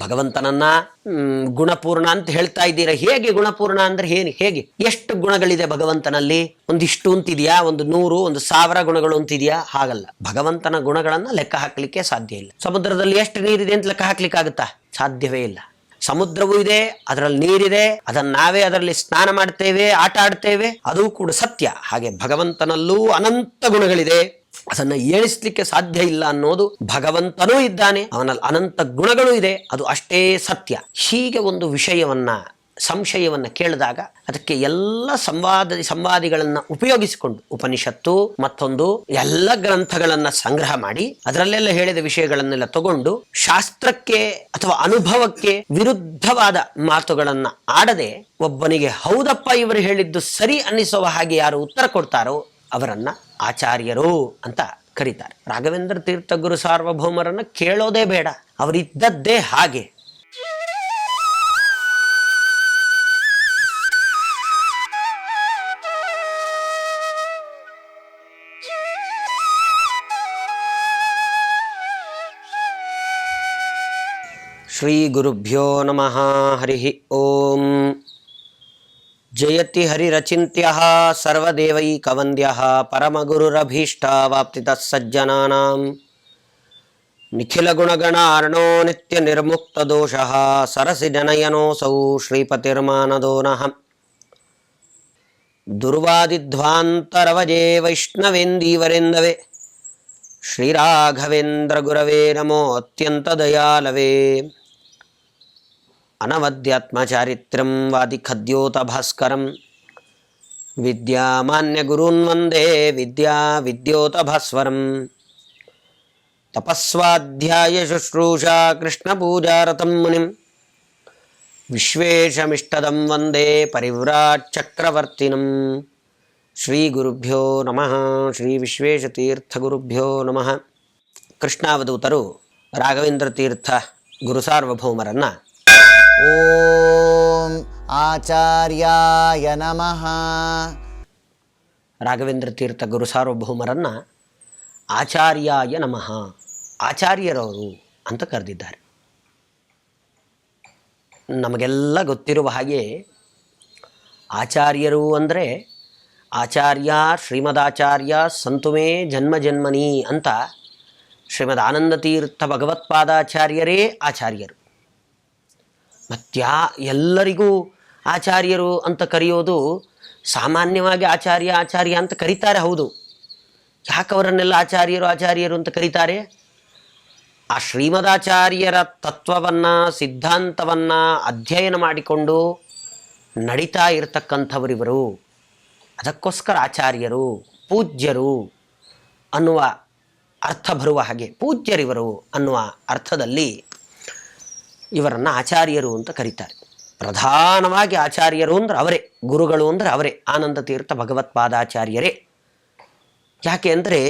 ಭಗವಂತನನ್ನ ಗುಣಪೂರ್ಣ ಅಂತ ಹೇಳ್ತಾ ಇದ್ದೀರಾ? ಹೇಗೆ ಗುಣಪೂರ್ಣ ಅಂದ್ರೆ ಏನು ಹೇಗೆ? ಎಷ್ಟು ಗುಣಗಳಿದೆ ಭಗವಂತನಲ್ಲಿ? ಒಂದಿಷ್ಟು ಅಂತಿದೆಯಾ? ಒಂದು ನೂರು? ಒಂದು ಸಾವಿರ ಗುಣಗಳು ಅಂತಿದೆಯಾ? ಹಾಗಲ್ಲ. ಭಗವಂತನ ಗುಣಗಳನ್ನ ಲೆಕ್ಕ ಹಾಕ್ಲಿಕ್ಕೆ ಸಾಧ್ಯ ಇಲ್ಲ. ಸಮುದ್ರದಲ್ಲಿ ಎಷ್ಟು ನೀರಿದೆ ಅಂತ ಲೆಕ್ಕ ಹಾಕ್ಲಿಕ್ಕೆ ಆಗುತ್ತಾ ಸಾಧ್ಯವೇ ಇಲ್ಲ. ಸಮುದ್ರವೂ ಇದೆ, ಅದರಲ್ಲಿ ನೀರಿದೆ, ಅದನ್ನ ನಾವೇ ಅದರಲ್ಲಿ ಸ್ನಾನ ಮಾಡ್ತೇವೆ, ಆಟ ಆಡ್ತೇವೆ, ಅದು ಕೂಡ ಸತ್ಯ. ಹಾಗೆ ಭಗವಂತನಲ್ಲೂ ಅನಂತ ಗುಣಗಳಿದೆ. ಅದನ್ನ ಏಳಿಸ್ಲಿಕ್ಕೆ ಸಾಧ್ಯ ಇಲ್ಲ ಅನ್ನೋದು ಭಗವಂತನೂ ಇದ್ದಾನೆ. ಅವನಲ್ಲಿ ಅನಂತ ಗುಣಗಳು ಇದೆ. ಅದು ಅಷ್ಟೇ ಸತ್ಯ. ಹೀಗೆ ಒಂದು ವಿಷಯವನ್ನ, ಸಂಶಯವನ್ನ ಕೇಳಿದಾಗ ಅದಕ್ಕೆ ಎಲ್ಲ ಸಂವಾದ, ಸಂವಾದಿಗಳನ್ನ ಉಪಯೋಗಿಸಿಕೊಂಡು ಉಪನಿಷತ್ತು, ಮತ್ತೊಂದು ಎಲ್ಲ ಗ್ರಂಥಗಳನ್ನ ಸಂಗ್ರಹ ಮಾಡಿ, ಅದರಲ್ಲೆಲ್ಲ ಹೇಳಿದ ವಿಷಯಗಳನ್ನೆಲ್ಲ ತಗೊಂಡು ಶಾಸ್ತ್ರಕ್ಕೆ ಅಥವಾ ಅನುಭವಕ್ಕೆ ವಿರುದ್ಧವಾದ ಮಾತುಗಳನ್ನ ಆಡದೆ ಒಬ್ಬನಿಗೆ ಹೌದಪ್ಪ ಇವರು ಹೇಳಿದ್ದು ಸರಿ ಅನ್ನಿಸುವ ಹಾಗೆ ಯಾರು ಉತ್ತರ ಕೊಡ್ತಾರೋ ಅವರನ್ನ ಆಚಾರ್ಯರು ಅಂತ ಕರೀತಾರೆ. ರಾಘವೇಂದ್ರ ತೀರ್ಥ ಗುರು ಸಾರ್ವಭೌಮರನ್ನ ಕೇಳೋದೇ ಬೇಡ. ಅವರಿದ್ದದ್ದೇ ಹಾಗೆ. ಶ್ರೀ ಗುರುಭ್ಯೋ ನಮಃ. ಹರಿ ಓಂ. జయతి హరిరచింత్య సర్వదేవై కవంద్య పరమగురురభీష్టావాప్తి సజ్జనానాం నిఖిలగుణగణార్ణో నిత్యనిర్ముక్తదోష సరసిజనయనోऽसौ శ్రీపతిర్మానదోనః దుర్వాదిధ్వాంతరవజే వైష్ణవేందీవరేందవే. శ్రీరాఘవేంద్రగురవే నమో అత్యంత దయాలవే అనవద్యాత్మచారిత్రం వాదిఖద్యోతభాస్కరం. విద్యామాన్యగురున్ వందే విద్యా విద్యోతభాస్వరం. తపస్వాధ్యాయ శుశ్రూషా కృష్ణపూజారథం మునిం. విశ్వేషమిష్టదం వందే పరివ్రాట్చక్రవర్తినం. శ్రీగురుభ్యో నమ శ్రీ విశ్వేశತೀರ್ಥಗುರುಭ್ಯೋ ನಮಃ ಕೃಷ್ಣಾವಧೂತರು ರಾಘವೇಂದ್ರ ತೀರ್ಥ ಓಂ ಆಚಾರ್ಯಾಯ ನಮಃ. ರಾಘವೇಂದ್ರ ತೀರ್ಥ ಗುರು ಸಾರ್ವಭೌಮರನ್ನು ಆಚಾರ್ಯಾಯ ನಮಃ, ಆಚಾರ್ಯರವರು ಅಂತ ಕರೆದಿದ್ದಾರೆ. ನಮಗೆಲ್ಲ ಗೊತ್ತಿರುವ ಹಾಗೆ ಆಚಾರ್ಯರು ಅಂದರೆ ಆಚಾರ್ಯ ಶ್ರೀಮದಾಚಾರ್ಯ ಸಂತುಮೇ ಜನ್ಮ ಜನ್ಮನಿ ಅಂತ ಶ್ರೀಮದ್ ಆನಂದ ತೀರ್ಥ ಭಗವತ್ಪಾದಾಚಾರ್ಯರೇ ಆಚಾರ್ಯರು. ಮತ್ಯಾ ಎಲ್ಲರಿಗೂ ಆಚಾರ್ಯರು ಅಂತ ಕರೆಯೋದು ಸಾಮಾನ್ಯವಾಗಿ ಆಚಾರ್ಯ ಆಚಾರ್ಯ ಅಂತ ಕರೀತಾರೆ, ಹೌದು. ಯಾಕೆ ಅವರನ್ನೆಲ್ಲ ಆಚಾರ್ಯರು ಆಚಾರ್ಯರು ಅಂತ ಕರೀತಾರೆ? ಆ ಶ್ರೀಮದಾಚಾರ್ಯರ ತತ್ವವನ್ನು, ಸಿದ್ಧಾಂತವನ್ನು ಅಧ್ಯಯನ ಮಾಡಿಕೊಂಡು ನಡೀತಾ ಇರತಕ್ಕಂಥವರಿವರು ಅದಕ್ಕೋಸ್ಕರ ಆಚಾರ್ಯರು, ಪೂಜ್ಯರು ಅನ್ನುವ ಅರ್ಥ ಬರುವ ಹಾಗೆ, ಪೂಜ್ಯರಿವರು ಅನ್ನುವ ಅರ್ಥದಲ್ಲಿ ಇವರನ್ನು ಆಚಾರ್ಯರು ಅಂತ ಕರೀತಾರೆ. ಪ್ರಧಾನವಾಗಿ ಆಚಾರ್ಯರು ಅಂದ್ರೆ ಅವರೇ, ಗುರುಗಳು ಅಂದ್ರೆ ಅವರೇ, ಆನಂದ ತೀರ್ಥ ಭಗವತ್ಪಾದಾಚಾರ್ಯರೇ ಯಾಕೆ ಅಂದರೆ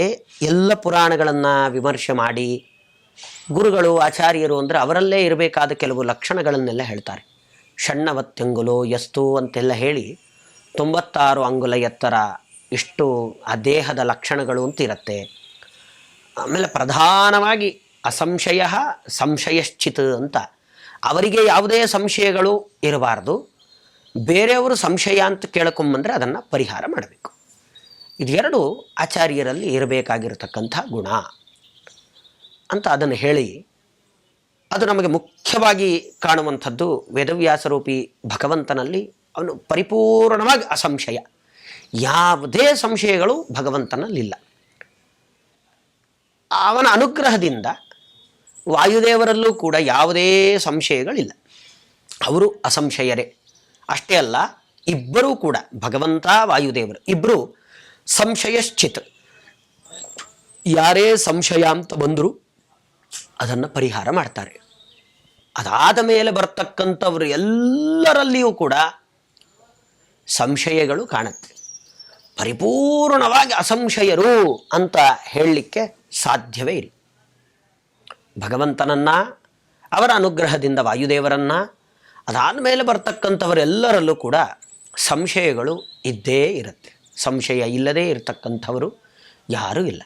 ಎಲ್ಲ ಪುರಾಣಗಳನ್ನು ವಿಮರ್ಶೆ ಮಾಡಿ ಗುರುಗಳು, ಆಚಾರ್ಯರು ಅಂದರೆ ಅವರಲ್ಲೇ ಇರಬೇಕಾದ ಕೆಲವು ಲಕ್ಷಣಗಳನ್ನೆಲ್ಲ ಹೇಳ್ತಾರೆ. ಷಣ್ಣವತ್ತೆಂಗುಲು ಎಸ್ತು ಅಂತೆಲ್ಲ ಹೇಳಿ ತೊಂಬತ್ತಾರು ಅಂಗುಲ ಎತ್ತರ ಇಷ್ಟು ಆ ದೇಹದ ಲಕ್ಷಣಗಳು ಅಂತ ಇರುತ್ತೆ. ಆಮೇಲೆ ಪ್ರಧಾನವಾಗಿ ಅಸಂಶಯ ಸಂಶಯಶ್ಚಿತ್ ಅಂತ ಅವರಿಗೆ ಯಾವುದೇ ಸಂಶಯಗಳು ಇರಬಾರ್ದು. ಬೇರೆಯವರು ಸಂಶಯ ಅಂತ ಕೇಳ್ಕೊಂಬಂದರೆ ಅದನ್ನು ಪರಿಹಾರ ಮಾಡಬೇಕು. ಇದೆರಡು ಆಚಾರ್ಯರಲ್ಲಿ ಇರಬೇಕಾಗಿರತಕ್ಕಂಥ ಗುಣ ಅಂತ ಅದನ್ನು ಹೇಳಿ ಅದು ನಮಗೆ ಮುಖ್ಯವಾಗಿ ಕಾಣುವಂಥದ್ದು ವೇದವ್ಯಾಸರೂಪಿ ಭಗವಂತನಲ್ಲಿ ಅವನು ಪರಿಪೂರ್ಣವಾಗಿ ಅಸಂಶಯ. ಯಾವುದೇ ಸಂಶಯಗಳು ಭಗವಂತನಲ್ಲಿಲ್ಲ. ಅವನ ಅನುಗ್ರಹದಿಂದ ವಾಯುದೇವರಲ್ಲೂ ಕೂಡ ಯಾವುದೇ ಸಂಶಯಗಳಿಲ್ಲ. ಅವರು ಅಸಂಶಯರೇ. ಅಷ್ಟೇ ಅಲ್ಲ, ಇಬ್ಬರೂ ಕೂಡ ಭಗವಂತ, ವಾಯುದೇವರು ಇಬ್ಬರು ಸಂಶಯಶ್ಚಿತ್. ಯಾರೇ ಸಂಶಯ ಅಂತ ಬಂದರೂ ಅದನ್ನು ಪರಿಹಾರ ಮಾಡ್ತಾರೆ. ಅದಾದ ಮೇಲೆ ಬರ್ತಕ್ಕಂಥವ್ರು ಎಲ್ಲರಲ್ಲಿಯೂ ಕೂಡ ಸಂಶಯಗಳು ಕಾಣುತ್ತೆ. ಪರಿಪೂರ್ಣವಾಗಿ ಅಸಂಶಯರು ಅಂತ ಹೇಳಲಿಕ್ಕೆ ಸಾಧ್ಯವೇ ಇಲ್ಲ. ಭಗವಂತನನ್ನ, ಅವರ ಅನುಗ್ರಹದಿಂದ ವಾಯುದೇವರನ್ನು, ಅದಾದ ಮೇಲೆ ಬರ್ತಕ್ಕಂಥವರೆಲ್ಲರಲ್ಲೂ ಕೂಡ ಸಂಶಯಗಳು ಇದ್ದೇ ಇರುತ್ತೆ. ಸಂಶಯ ಇಲ್ಲದೇ ಇರತಕ್ಕಂಥವರು ಯಾರೂ ಇಲ್ಲ.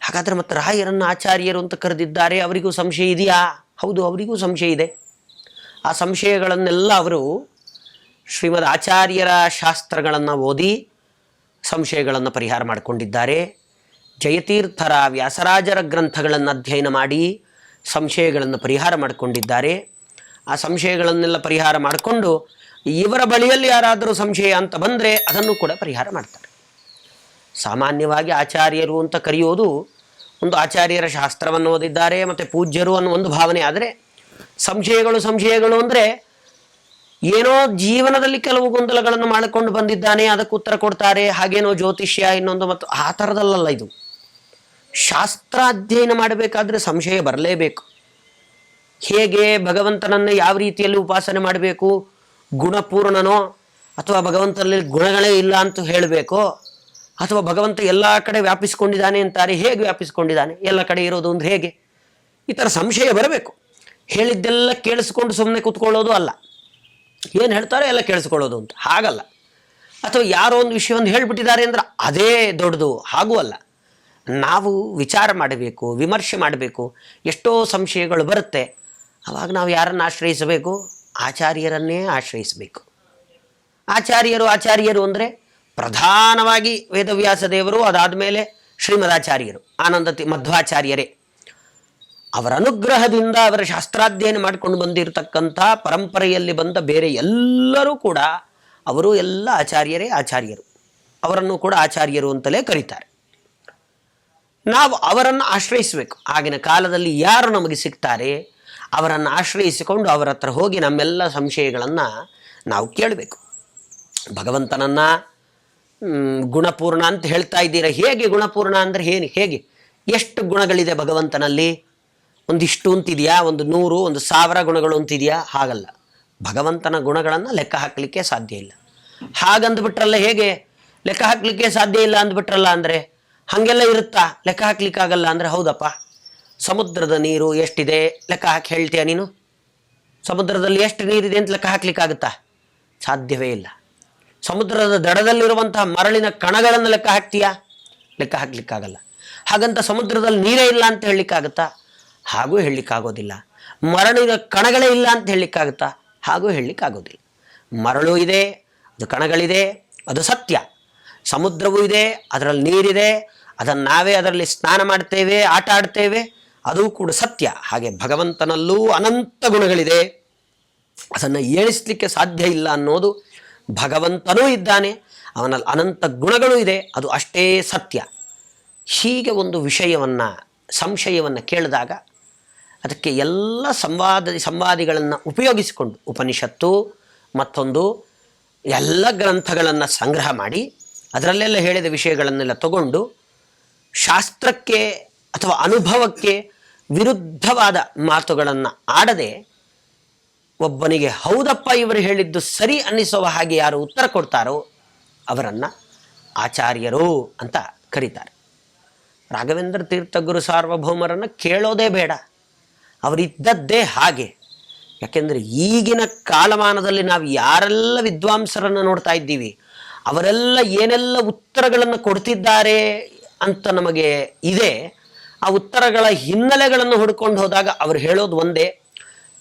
ಹಾಗಾದರೆ ಮತ್ತು ರಾಯರನ್ನು ಆಚಾರ್ಯರು ಅಂತ ಕರೆದಿದ್ದಾರೆ, ಅವರಿಗೂ ಸಂಶಯ ಇದೆಯಾ? ಹೌದು, ಅವರಿಗೂ ಸಂಶಯ ಇದೆ. ಆ ಸಂಶಯಗಳನ್ನೆಲ್ಲ ಅವರು ಶ್ರೀಮದ್ ಆಚಾರ್ಯರ ಶಾಸ್ತ್ರಗಳನ್ನು ಓದಿ ಸಂಶಯಗಳನ್ನು ಪರಿಹಾರ ಮಾಡಿಕೊಂಡಿದ್ದಾರೆ. ಜಯತೀರ್ಥರ ವ್ಯಾಸರಾಜರ ಗ್ರಂಥಗಳನ್ನು ಅಧ್ಯಯನ ಮಾಡಿ ಸಂಶಯಗಳನ್ನು ಪರಿಹಾರ ಮಾಡಿಕೊಂಡಿದ್ದಾರೆ. ಆ ಸಂಶಯಗಳನ್ನೆಲ್ಲ ಪರಿಹಾರ ಮಾಡಿಕೊಂಡು ಇವರ ಬಳಿಯಲ್ಲಿ ಯಾರಾದರೂ ಸಂಶಯ ಅಂತ ಬಂದರೆ ಅದನ್ನು ಕೂಡ ಪರಿಹಾರ ಮಾಡ್ತಾರೆ. ಸಾಮಾನ್ಯವಾಗಿ ಆಚಾರ್ಯರು ಅಂತ ಕರೆಯೋದು ಒಂದು ಆಚಾರ್ಯರ ಶಾಸ್ತ್ರವನ್ನು ಓದಿದ್ದಾರೆ ಮತ್ತು ಪೂಜ್ಯರು ಅನ್ನೋ ಒಂದು ಭಾವನೆ. ಆದರೆ ಸಂಶಯಗಳು ಸಂಶಯಗಳು ಅಂದರೆ ಏನೋ ಜೀವನದಲ್ಲಿ ಕೆಲವು ಗೊಂದಲಗಳನ್ನು ಮಾಡಿಕೊಂಡು ಬಂದಿದ್ದಾನೆ, ಅದಕ್ಕೆ ಉತ್ತರ ಕೊಡ್ತಾರೆ, ಹಾಗೇನೋ ಜ್ಯೋತಿಷ್ಯ ಇನ್ನೊಂದು ಮತ್ತು ಆ ಥರದಲ್ಲಲ್ಲ ಇದು. ಶಾಸ್ತ್ರ ಅಧ್ಯಯನ ಮಾಡಬೇಕಾದ್ರೆ ಸಂಶಯ ಬರಲೇಬೇಕು. ಹೇಗೆ ಭಗವಂತನನ್ನು ಯಾವ ರೀತಿಯಲ್ಲಿ ಉಪಾಸನೆ ಮಾಡಬೇಕು, ಗುಣಪೂರ್ಣನೋ ಅಥವಾ ಭಗವಂತನಲ್ಲಿ ಗುಣಗಳೇ ಇಲ್ಲ ಅಂತ ಹೇಳಬೇಕೋ, ಅಥವಾ ಭಗವಂತ ಎಲ್ಲ ಕಡೆ ವ್ಯಾಪಿಸ್ಕೊಂಡಿದ್ದಾನೆ ಅಂತಾರೆ, ಹೇಗೆ ವ್ಯಾಪಿಸ್ಕೊಂಡಿದ್ದಾನೆ, ಎಲ್ಲ ಕಡೆ ಇರೋದು ಅಂದ್ರೆ ಹೇಗೆ? ಈ ಥರ ಸಂಶಯ ಬರಬೇಕು. ಹೇಳಿದ್ದೆಲ್ಲ ಕೇಳಿಸ್ಕೊಂಡು ಸುಮ್ಮನೆ ಕೂತ್ಕೊಳ್ಳೋದು ಅಲ್ಲ. ಏನು ಹೇಳ್ತಾರೆ ಎಲ್ಲ ಕೇಳಿಸ್ಕೊಳ್ಳೋದು ಅಂತ? ಹಾಗಲ್ಲ. ಅಥವಾ ಯಾರೋ ಒಂದು ವಿಷಯವನ್ನು ಹೇಳಿಬಿಟ್ಟಿದ್ದಾರೆ ಅಂದ್ರೆ ಅದೇ ದೊಡ್ಡದು, ಹಾಗೂ ಅಲ್ಲ. ನಾವು ವಿಚಾರ ಮಾಡಬೇಕು, ವಿಮರ್ಶೆ ಮಾಡಬೇಕು, ಎಷ್ಟೋ ಸಂಶಯಗಳು ಬರುತ್ತೆ. ಆವಾಗ ನಾವು ಯಾರನ್ನು ಆಶ್ರಯಿಸಬೇಕು? ಆಚಾರ್ಯರನ್ನೇ ಆಶ್ರಯಿಸಬೇಕು. ಆಚಾರ್ಯರು ಆಚಾರ್ಯರು ಅಂದರೆ ಪ್ರಧಾನವಾಗಿ ವೇದವ್ಯಾಸ ದೇವರು ಅದಾದ ಮೇಲೆ ಶ್ರೀಮದಾಚಾರ್ಯರು, ಆನಂದ ಮಧ್ವಾಚಾರ್ಯರೇ. ಅವರ ಅನುಗ್ರಹದಿಂದ ಅವರ ಶಾಸ್ತ್ರಾಧ್ಯಯನ ಮಾಡಿಕೊಂಡು ಬಂದಿರತಕ್ಕಂಥ ಪರಂಪರೆಯಲ್ಲಿ ಬಂದ ಬೇರೆ ಎಲ್ಲರೂ ಕೂಡ, ಅವರು ಎಲ್ಲ ಆಚಾರ್ಯರೇ, ಆಚಾರ್ಯರು. ಅವರನ್ನು ಕೂಡ ಆಚಾರ್ಯರು ಅಂತಲೇ ಕರೀತಾರೆ. ನಾವು ಅವರನ್ನು ಆಶ್ರಯಿಸಬೇಕು. ಆಗಿನ ಕಾಲದಲ್ಲಿ ಯಾರು ನಮಗೆ ಸಿಗ್ತಾರೆ? ಅವರನ್ನು ಆಶ್ರಯಿಸಿಕೊಂಡು ಅವರ ಹತ್ರ ಹೋಗಿ ನಮ್ಮೆಲ್ಲ ಸಂಶಯಗಳನ್ನು ನಾವು ಕೇಳಬೇಕು. ಭಗವಂತನನ್ನು ಗುಣಪೂರ್ಣ ಅಂತ ಹೇಳ್ತಾ ಇದ್ದೀರಾ? ಹೇಗೆ ಗುಣಪೂರ್ಣ ಅಂದರೆ ಏನು ಹೇಗೆ? ಎಷ್ಟು ಗುಣಗಳಿದೆ ಭಗವಂತನಲ್ಲಿ? ಒಂದಿಷ್ಟು ಅಂತಿದೆಯಾ? ಒಂದು ನೂರು, ಒಂದು ಸಾವಿರ ಗುಣಗಳು ಅಂತಿದೆಯಾ? ಹಾಗಲ್ಲ. ಭಗವಂತನ ಗುಣಗಳನ್ನು ಲೆಕ್ಕ ಹಾಕಲಿಕ್ಕೆ ಸಾಧ್ಯ ಇಲ್ಲ. ಹಾಗಂದ್ಬಿಟ್ರಲ್ಲ ಹೇಗೆ? ಲೆಕ್ಕ ಹಾಕಲಿಕ್ಕೆ ಸಾಧ್ಯ ಇಲ್ಲ ಅಂದ್ಬಿಟ್ರಲ್ಲ ಅಂದರೆ? ಹಾಗೆಲ್ಲ ಇರುತ್ತಾ? ಲೆಕ್ಕ ಹಾಕ್ಲಿಕ್ಕಾಗಲ್ಲ ಅಂದರೆ ಹೌದಪ್ಪ. ಸಮುದ್ರದ ನೀರು ಎಷ್ಟಿದೆ? ಲೆಕ್ಕ ಹಾಕಿ ಹೇಳ್ತೀಯ ನೀನು? ಸಮುದ್ರದಲ್ಲಿ ಎಷ್ಟು ನೀರಿದೆ ಅಂತ ಲೆಕ್ಕ ಹಾಕ್ಲಿಕ್ಕಾಗುತ್ತಾ? ಸಾಧ್ಯವೇ ಇಲ್ಲ. ಸಮುದ್ರದ ದಡದಲ್ಲಿರುವಂತಹ ಮರಳಿನ ಕಣಗಳನ್ನು ಲೆಕ್ಕ ಹಾಕ್ತೀಯಾ? ಲೆಕ್ಕ ಹಾಕ್ಲಿಕ್ಕಾಗಲ್ಲ. ಹಾಗಂತ ಸಮುದ್ರದಲ್ಲಿ ನೀರೇ ಇಲ್ಲ ಅಂತ ಹೇಳಲಿಕ್ಕಾಗುತ್ತಾ? ಹಾಗೂ ಹೇಳಲಿಕ್ಕಾಗೋದಿಲ್ಲ. ಮರಳಿನ ಕಣಗಳೇ ಇಲ್ಲ ಅಂತ ಹೇಳಲಿಕ್ಕಾಗುತ್ತಾ? ಹಾಗೂ ಹೇಳಲಿಕ್ಕಾಗೋದಿಲ್ಲ. ಮರಳು ಇದೆ, ಅದು ಕಣಗಳಿದೆ, ಅದು ಸತ್ಯ. ಸಮುದ್ರವೂ ಇದೆ, ಅದರಲ್ಲಿ ನೀರಿದೆ, ಅದನ್ನು ನಾವೇ ಅದರಲ್ಲಿ ಸ್ನಾನ ಮಾಡ್ತೇವೆ, ಆಟ ಆಡ್ತೇವೆ. ಅದು ಕೂಡ ಸತ್ಯ. ಹಾಗೆ ಭಗವಂತನಲ್ಲೂ ಅನಂತ ಗುಣಗಳಿದೆ. ಅದನ್ನು ಏಳಿಸ್ಲಿಕ್ಕೆ ಸಾಧ್ಯ ಇಲ್ಲ ಅನ್ನೋದು ಭಗವಂತನೂ ಇದ್ದಾನೆ. ಅವನಲ್ಲಿ ಅನಂತ ಗುಣಗಳು ಇದೆ. ಅದು ಅಷ್ಟೇ ಸತ್ಯ. ಹೀಗೆ ಒಂದು ವಿಷಯವನ್ನು, ಸಂಶಯವನ್ನು ಕೇಳಿದಾಗ ಅದಕ್ಕೆ ಎಲ್ಲ ಸಂವಾದ, ಸಂವಾದಿಗಳನ್ನು ಉಪಯೋಗಿಸಿಕೊಂಡು ಉಪನಿಷತ್ತು ಮತ್ತೊಂದು ಎಲ್ಲ ಗ್ರಂಥಗಳನ್ನು ಸಂಗ್ರಹ ಮಾಡಿ ಅದರಲ್ಲೆಲ್ಲ ಹೇಳಿದ ವಿಷಯಗಳನ್ನೆಲ್ಲ ತಗೊಂಡು ಶಾಸ್ತ್ರಕ್ಕೆ ಅಥವಾ ಅನುಭವಕ್ಕೆ ವಿರುದ್ಧವಾದ ಮಾತುಗಳನ್ನು ಆಡದೆ ಒಬ್ಬನಿಗೆ ಹೌದಪ್ಪ ಇವರು ಹೇಳಿದ್ದು ಸರಿ ಅನ್ನಿಸುವ ಹಾಗೆ ಯಾರು ಉತ್ತರ ಕೊಡ್ತಾರೋ ಅವರನ್ನು ಆಚಾರ್ಯರು ಅಂತ ಕರೀತಾರೆ. ರಾಘವೇಂದ್ರ ತೀರ್ಥ ಗುರು ಸಾರ್ವಭೌಮರನ್ನು ಕೇಳೋದೇ ಬೇಡ. ಅವರಿದ್ದದ್ದೇ ಹಾಗೆ. ಯಾಕೆಂದರೆ ಈಗಿನ ಕಾಲಮಾನದಲ್ಲಿ ನಾವು ಯಾರೆಲ್ಲ ವಿದ್ವಾಂಸರನ್ನು ನೋಡ್ತಾ ಇದ್ದೀವಿ ಅವರೆಲ್ಲ ಏನೆಲ್ಲ ಉತ್ತರಗಳನ್ನು ಕೊಡ್ತಿದ್ದಾರೆ ಅಂತ ನಮಗೆ ಇದೆ, ಆ ಉತ್ತರಗಳ ಹಿನ್ನೆಲೆಗಳನ್ನು ಹುಡ್ಕೊಂಡು ಹೋದಾಗ ಅವ್ರು ಹೇಳೋದು ಒಂದೇ,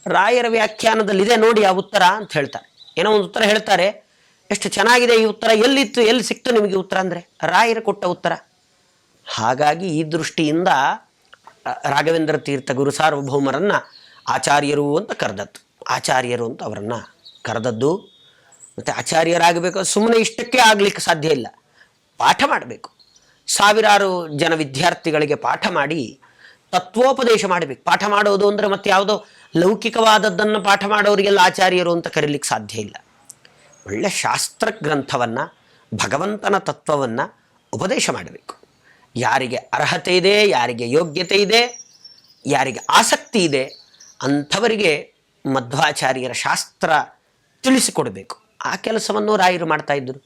ರಾಯರ ವ್ಯಾಖ್ಯಾನದಲ್ಲಿದೆ ನೋಡಿ ಆ ಉತ್ತರ ಅಂತ ಹೇಳ್ತಾರೆ. ಏನೋ ಒಂದು ಉತ್ತರ ಹೇಳ್ತಾರೆ, ಎಷ್ಟು ಚೆನ್ನಾಗಿದೆ ಈ ಉತ್ತರ, ಎಲ್ಲಿತ್ತು, ಎಲ್ಲಿ ಸಿಕ್ತು ನಿಮಗೆ ಉತ್ತರ ಅಂದರೆ? ರಾಯರು ಕೊಟ್ಟ ಉತ್ತರ. ಹಾಗಾಗಿ ಈ ದೃಷ್ಟಿಯಿಂದ ರಾಘವೇಂದ್ರ ತೀರ್ಥ ಗುರು ಸಾರ್ವಭೌಮರನ್ನು ಆಚಾರ್ಯರು ಅಂತ ಕರೆದದ್ದು, ಆಚಾರ್ಯರು ಅಂತ ಅವರನ್ನು ಕರೆದದ್ದು. ಮತ್ತು ಆಚಾರ್ಯರಾಗಬೇಕು ಸುಮ್ಮನೆ ಇಷ್ಟಕ್ಕೆ ಆಗಲಿಕ್ಕೆ ಸಾಧ್ಯ ಇಲ್ಲ. ಪಾಠ ಮಾಡಬೇಕು. ಸಾವಿರಾರು ಜನ ವಿದ್ಯಾರ್ಥಿಗಳಿಗೆ ಪಾಠ ಮಾಡಿ, ತತ್ವೋಪದೇಶ ಮಾಡಬೇಕು. ಪಾಠ ಮಾಡೋದು ಅಂದರೆ ಮತ್ತೆ ಯಾವುದೋ ಲೌಕಿಕವಾದದ್ದನ್ನು ಪಾಠ ಮಾಡೋರಿಗೆಲ್ಲ ಆಚಾರ್ಯರು ಅಂತ ಕರೀಲಿಕ್ಕೆ ಸಾಧ್ಯ ಇಲ್ಲ. ಒಳ್ಳೆ ಶಾಸ್ತ್ರ ಗ್ರಂಥವನ್ನು ಭಗವಂತನ ತತ್ವವನ್ನು ಉಪದೇಶ ಮಾಡಬೇಕು. ಯಾರಿಗೆ ಅರ್ಹತೆ ಇದೆ, ಯಾರಿಗೆ ಯೋಗ್ಯತೆ ಇದೆ, ಯಾರಿಗೆ ಆಸಕ್ತಿ ಇದೆ, ಅಂಥವರಿಗೆ ಮಧ್ವಾಚಾರ್ಯರ ಶಾಸ್ತ್ರ ತಿಳಿಸಿಕೊಡಬೇಕು. ಆ ಕೆಲಸವನ್ನು ರಾಯರು ಮಾಡ್ತಾ ಇದ್ದರು.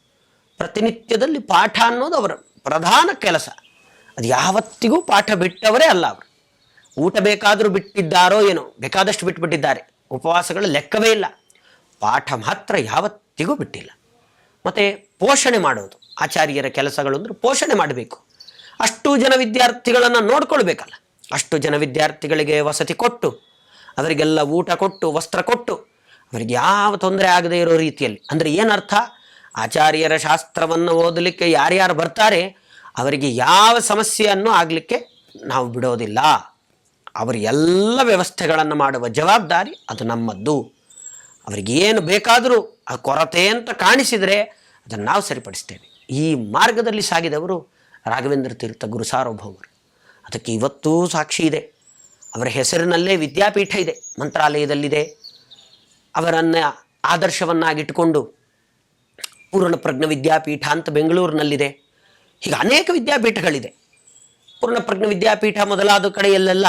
ಪ್ರತಿನಿತ್ಯದಲ್ಲಿ ಪಾಠ ಅನ್ನೋದು ಅವರ ಪ್ರಧಾನ ಕೆಲಸ. ಅದು ಯಾವತ್ತಿಗೂ ಪಾಠ ಬಿಟ್ಟವರೇ ಅಲ್ಲ ಅವರು. ಊಟ ಬೇಕಾದರೂ ಬಿಟ್ಟಿದ್ದಾರೋ ಏನೋ, ಬೇಕಾದಷ್ಟು ಬಿಟ್ಟುಬಿಟ್ಟಿದ್ದಾರೆ ಉಪವಾಸಗಳ ಲೆಕ್ಕವೇ ಇಲ್ಲ. ಪಾಠ ಮಾತ್ರ ಯಾವತ್ತಿಗೂ ಬಿಟ್ಟಿಲ್ಲ. ಮತ್ತು ಪೋಷಣೆ ಮಾಡೋದು, ಆಚಾರ್ಯರ ಕೆಲಸಗಳು ಅಂದರೆ ಪೋಷಣೆ ಮಾಡಬೇಕು. ಅಷ್ಟು ಜನ ವಿದ್ಯಾರ್ಥಿಗಳನ್ನು ನೋಡ್ಕೊಳ್ಬೇಕಲ್ಲ. ಅಷ್ಟು ಜನ ವಿದ್ಯಾರ್ಥಿಗಳಿಗೆ ವಸತಿ ಕೊಟ್ಟು, ಅವರಿಗೆಲ್ಲ ಊಟ ಕೊಟ್ಟು, ವಸ್ತ್ರ ಕೊಟ್ಟು ಅವರಿಗೆ ಯಾವ ತೊಂದರೆ ಆಗದೇ ಇರೋ ರೀತಿಯಲ್ಲಿ. ಅಂದರೆ ಏನರ್ಥ ಆಚಾರ್ಯರ ಶಾಸ್ತ್ರವನ್ನು ಓದಲಿಕ್ಕೆ ಯಾರ್ಯಾರು ಬರ್ತಾರೆ, ಅವರಿಗೆ ಯಾವ ಸಮಸ್ಯೆಯನ್ನು ಆಗಲಿಕ್ಕೆ ನಾವು ಬಿಡೋದಿಲ್ಲ. ಅವರು ಎಲ್ಲ ವ್ಯವಸ್ಥೆಗಳನ್ನು ಮಾಡುವ ಜವಾಬ್ದಾರಿ ಅದು ನಮ್ಮದ್ದು. ಅವರಿಗೆ ಏನು ಬೇಕಾದರೂ ಆ ಕೊರತೆ ಅಂತ ಕಾಣಿಸಿದರೆ ಅದನ್ನು ನಾವು ಸರಿಪಡಿಸ್ತೇವೆ. ಈ ಮಾರ್ಗದಲ್ಲಿ ಸಾಗಿದವರು ರಾಘವೇಂದ್ರ ತೀರ್ಥ ಗುರು ಸಾರ್ವಭೌಮರು. ಅದಕ್ಕೆ ಇವತ್ತೂ ಸಾಕ್ಷಿ ಇದೆ. ಅವರ ಹೆಸರಿನಲ್ಲೇ ವಿದ್ಯಾಪೀಠ ಇದೆ, ಮಂತ್ರಾಲಯದಲ್ಲಿದೆ. ಅವರನ್ನು ಆದರ್ಶವನ್ನಾಗಿಟ್ಟುಕೊಂಡು ಪೂರ್ಣಪ್ರಜ್ಞ ವಿದ್ಯಾಪೀಠ ಅಂತ ಬೆಂಗಳೂರಿನಲ್ಲಿದೆ. ಹೀಗೆ ಅನೇಕ ವಿದ್ಯಾಪೀಠಗಳಿದೆ. ಪೂರ್ಣಪ್ರಜ್ಞ ವಿದ್ಯಾಪೀಠ ಮೊದಲಾದ ಕಡೆಯಲ್ಲೆಲ್ಲ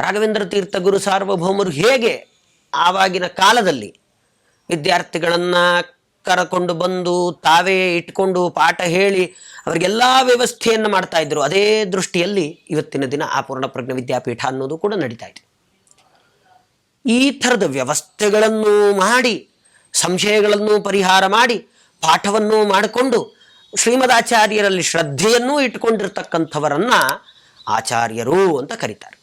ರಾಘವೇಂದ್ರ ತೀರ್ಥ ಗುರು ಸಾರ್ವಭೌಮರು ಹೇಗೆ ಆವಾಗಿನ ಕಾಲದಲ್ಲಿ ವಿದ್ಯಾರ್ಥಿಗಳನ್ನು ಕರಕೊಂಡು ಬಂದು ತಾವೇ ಇಟ್ಕೊಂಡು ಪಾಠ ಹೇಳಿ ಅವರಿಗೆಲ್ಲ ವ್ಯವಸ್ಥೆಯನ್ನು ಮಾಡ್ತಾ ಇದ್ರು. ಅದೇ ದೃಷ್ಟಿಯಲ್ಲಿ ಇವತ್ತಿನ ದಿನ ಆ ಪೂರ್ಣಪ್ರಜ್ಞ ವಿದ್ಯಾಪೀಠ ಅನ್ನೋದು ಕೂಡ ನಡೀತಾ ಇದೆ. ಈ ಥರದ ವ್ಯವಸ್ಥೆಗಳನ್ನು ಮಾಡಿ, ಸಂಶಯಗಳನ್ನು ಪರಿಹಾರ ಮಾಡಿ, ಪಾಠವನ್ನು ಮಾಡಿಕೊಂಡು ಶ್ರೀಮದಾಚಾರ್ಯರಲ್ಲಿ ಶ್ರದ್ಧೆಯನ್ನೂ ಇಟ್ಟುಕೊಂಡಿರ್ತಕ್ಕಂಥವರನ್ನು ಆಚಾರ್ಯರು ಅಂತ ಕರೀತಾರೆ.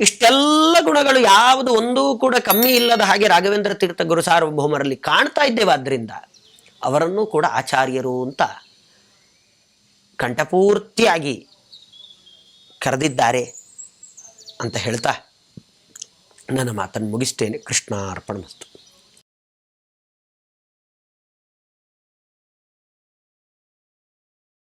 ಇಷ್ಟೆಲ್ಲ ಗುಣಗಳು ಯಾವುದು ಒಂದೂ ಕೂಡ ಕಮ್ಮಿ ಇಲ್ಲದ ಹಾಗೆ ರಾಘವೇಂದ್ರ ತೀರ್ಥ ಗುರು ಸಾರ್ವಭೌಮರಲ್ಲಿ ಕಾಣ್ತಾ ಇದ್ದೇವೆ. ಆದ್ದರಿಂದ ಅವರನ್ನು ಕೂಡ ಆಚಾರ್ಯರು ಅಂತ ಕಂಠಪೂರ್ತಿಯಾಗಿ ಕರೆದಿದ್ದಾರೆ ಅಂತ ಹೇಳ್ತಾ ನನ್ನ ಮಾತನ್ನು ಮುಗಿಸ್ತೇನೆ. ಕೃಷ್ಣ ಅರ್ಪಣ ಮಸ್ತು.